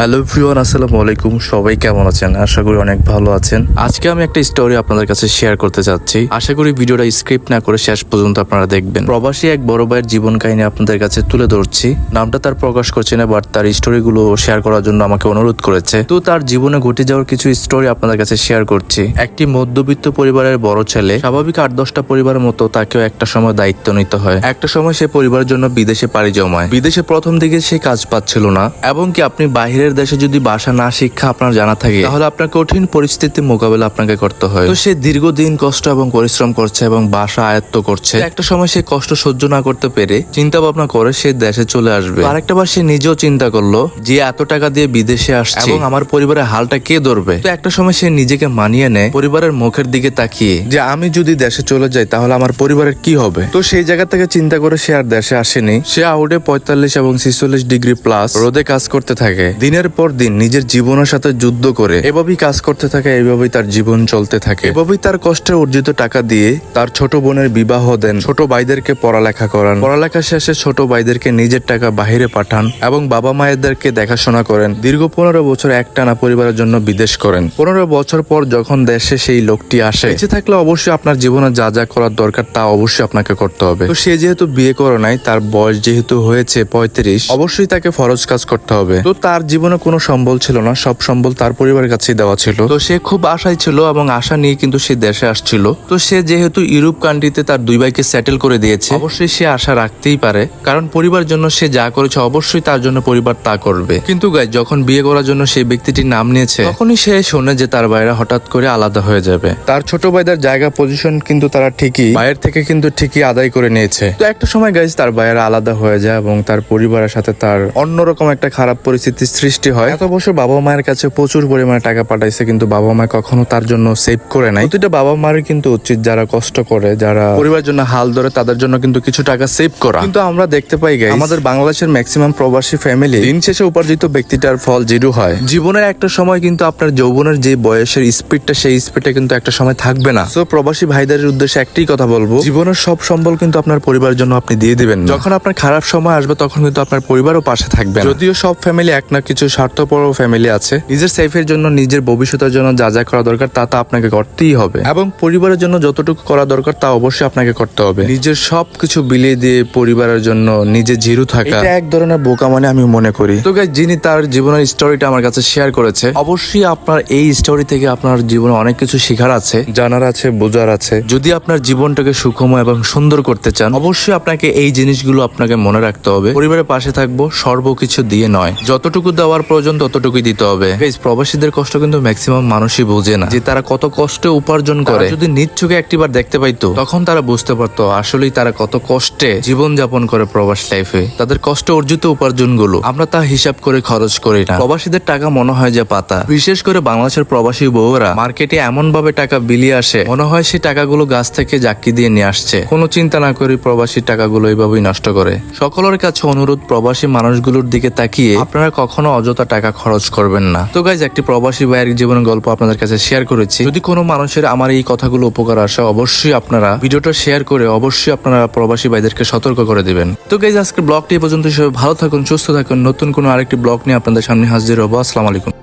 Hello ফ্রিওয়ান আসসালামু আলাইকুম। সবাই কেমন আছেন? আশা করি অনেক ভালো আছেন। আজকে আমি একটা স্টোরি আপনাদের কাছে শেয়ার করতে চাচ্ছি আশা করি ভিডিওটা স্ক্রিপ্ট না করে শেষ পর্যন্ত আপনারা দেখবেন। প্রবাসী এক বড় ভাইয়ের জীবন কাহিনী আপনাদের কাছে তুলে ধরছি। নামটা তার প্রকাশ করছে না বাট তার স্টোরিগুলো শেয়ার করার জন্য আমাকে অনুরোধ করেছে। তো তার জীবনে ঘটে যাওয়ার কিছু স্টোরি আপনাদের কাছে শেয়ার করছি। একটি মধ্যবিত্ত পরিবারের বড় ছেলে, স্বাভাবিক আট দশটা পরিবারের মতো তাকেও একটা সময় দায়িত্ব নিতে হয়। একটা সময় সে পরিবারের জন্য বিদেশে পাড়ি জমায়। বিদেশে প্রথম দিকে সে কাজ পাচ্ছিল না, এবং কি আপনি বাইরের দেশে যদি ভাষা না শিক্ষা আপনার জানা থাকে তাহলে আপনার কঠিন পরিস্থিতি মোকাবেলা আপনাকে করতে হয়। তো সে দীর্ঘদিন কষ্ট এবং পরিশ্রম করছে এবং ভাষা আয়ত্ত করছে। একটা সময় সে কষ্ট সহ্য না করতে পেরে চিন্তা ভাবনা করে সে দেশে চলে আসবে। আরেকটা বার সে নিজেও চিন্তা করল যে এত টাকা দিয়ে বিদেশে আসছে এবং আমার পরিবারের হালটা কে ধরবে? তো একটা সময় সে নিজেকে মানিয়ে নেয় পরিবারের মুখের দিকে তাকিয়ে যে আমি যদি দেশে চলে যাই তাহলে আমার পরিবারের কি হবে? তো সেই জায়গা থেকে চিন্তা করে সে আর দেশে আসেনি। সে আউটে পঁয়তাল্লিশ এবং ছিচল্লিশ ডিগ্রি প্লাস রোদে কাজ করতে থাকে। দিনের পর দিন নিজের জীবনের সাথে যুদ্ধ করে এভাবেই কাজ করতে থাকে, এভাবেই তার জীবন চলতে থাকে। এভাবেই তার কষ্টের অর্জিত টাকা দিয়ে তার ছোট বোনের বিবাহ দেন, ছোট ভাইদেরকে পড়ালেখা করান। পড়ালেখা শেষে ছোট ভাইদেরকে নিজের টাকা বাহিরে পাঠান এবং বাবা মায়েদেরকে দেখাশোনা করেন। দীর্ঘ পনেরো বছর একটানা পরিবারের জন্য বিদেশ করেন। পনেরো বছর পর যখন দেশে সেই লোকটি আসে, বেঁচে থাকলে অবশ্যই আপনার জীবনে যা যা করার দরকার তা অবশ্যই আপনাকে করতে হবে। তো সে যেহেতু বিয়ে করে নাই, তার বয়স যেহেতু হয়েছে পঁয়ত্রিশ, অবশ্যই তাকে ফরজ কাজ করতে হবে। তো তার জীবনে কোনো সম্বল ছিল না সব সম্বল তার পরিবারের কাছেই দেওয়া ছিল। তো সে খুব আশায় ছিল এবং আশা নিয়ে কিন্তু সে দেশে আসছিল। তো সে যেহেতু ইউরোপ কান্ট্রিতে তার দুই ভাইকে সেটেল করে দিয়েছে অবশ্যই সে আশা রাখতেই পারে। কারণ পরিবার জন্য সে যা করেছে অবশ্যই তার জন্য পরিবার তা করবে। কিন্তু গাই যখন বিয়ে করার জন্য সেই ব্যক্তিটির নাম নিয়েছে তখনই সে শোনে যে তার ভাইরা হঠাৎ করে আলাদা হয়ে যাবে। তার ছোট ভাইদের জায়গা পজিশন কিন্তু তারা ঠিকই ভাইয়ের থেকে কিন্তু ঠিকই আদায় করে নিয়েছে। তো একটা সময় গাইজ তার ভাইয়েরা আলাদা হয়ে যায় এবং তার পরিবারের সাথে তার অন্যরকম একটা খারাপ পরিস্থিতির সৃষ্টি হয়। এত বছর বাবা মায়ের কাছে প্রচুর পরিমাণে টাকা পাঠাইছে কিন্তু বাবা মা কখনো তার জন্য সেভ করে নাই। প্রতিটা বাবা মায়ের কিন্তু উচিত যারা কষ্ট করে যারা পরিবারের জন্য হাল ধরে তাদের জন্য কিন্তু কিছু টাকা সেভ করা। কিন্তু আমরা দেখতে পাই গাইজ আমাদের বাংলাদেশের ম্যাক্সিমাম প্রবাসী ফ্যামিলি দিন শেষে উপার্জিত ব্যক্তিটার ফল জিরো হয়। জীবনের একটা সময় কিন্তু আপনার যৌবনের যে বয়সের স্পিডটা সেই স্পিডটা কিন্তু একটা সময় থাকবে না। তো প্রবাসী ভাইদের উদ্দেশ্যে একটাই কথা বলব। জীবনের সব সম্বল কিন্তু আপনার পরিবারের জন্য আপনি দিয়ে দিবেন যখন আপনার খারাপ সময় আসবে তখন কিন্তু আপনার পরিবারও পাশে থাকবে যদিও সব ফ্যামিলি এক না কিছু স্বার্থপর ফ্যামিলি আছে। নিজের সেফের জন্য নিজের ভবিষ্যতের জন্য যা যা করা দরকার তা তা আপনাকে করতেই হবে। এবং পরিবারের জন্য যতটুকু করা দরকার তা অবশ্যই আপনাকে করতে হবে। নিজের সব কিছু বিলিয়ে দিয়ে পরিবারের জন্য নিজে জিরো থাকা। এটা এক ধরনের বোকা মানে আমি মনে করি। তো guys, যিনি তার জীবনের স্টোরিটা আমার কাছে শেয়ার করেছে অবশ্যই আপনার এই স্টোরি থেকে আপনার জীবনে অনেক কিছু শেখার আছে। জানার আছে বোঝার আছে। যদি আপনার জীবনটাকে সুখময় এবং সুন্দর করতে চান অবশ্যই আপনাকে এই জিনিসগুলো আপনাকে মনে রাখতে হবে। পরিবারের পাশে থাকব সর্বকিছু দিয়ে নয়। যতটুকু দেওয়ার প্রয়োজন ততটুকুই দিতে হবে। প্রবাসীদের কষ্ট কিন্তু ম্যাক্সিমাম মানুষই বোঝে না যে তারা কত কষ্টে উপার্জন করে। যদি নিজ চোখে একটিবার দেখতে পাইতো তখন তারা বুঝতে পারতো আসলেই তারা কত কষ্টে জীবন যাপন করে প্রবাস লাইফে তাদের কষ্ট অর্জিত উপার্জনগুলো আমরা তা হিসাব করে খরচ করি না। প্রবাসীদের টাকা মনে হয় যে পাতা। বিশেষ করে বাংলাদেশের প্রবাসী বউরা মার্কেটে এমন ভাবে টাকা বিলিয়ে আসে মনে হয় সেই টাকাগুলো গাছ থেকে জাক্কি দিয়ে নিয়ে আসছে। কোনো চিন্তা না করে প্রবাসী টাকাগুলো এইভাবেই নষ্ট করে। সকলের কাছে অনুরোধ প্রবাসী মানুষগুলোর দিকে তাকিয়ে আপনারা কখনো অযথা টাকা খরচ করবেন না। তো গাইজ একটি প্রবাসী ভাইয়ের জীবনের গল্প আপনাদের কাছে শেয়ার করেছি। যদি কোনো মানুষের আমার এই কথাগুলো উপকার আসে, অবশ্যই আপনারা ভিডিওটা শেয়ার করে অবশ্যই আপনারা প্রবাসী ভাইদেরকে সতর্ক করে দিবেন। তো গাইজ আজকে ব্লগটি পর্যন্ত সবাই ভালো থাকুন, সুস্থ থাকুন। নতুন কোনো আরেকটি ব্লগ নিয়ে আপনাদের সামনে হাজির হব। আসসালামু আলাইকুম।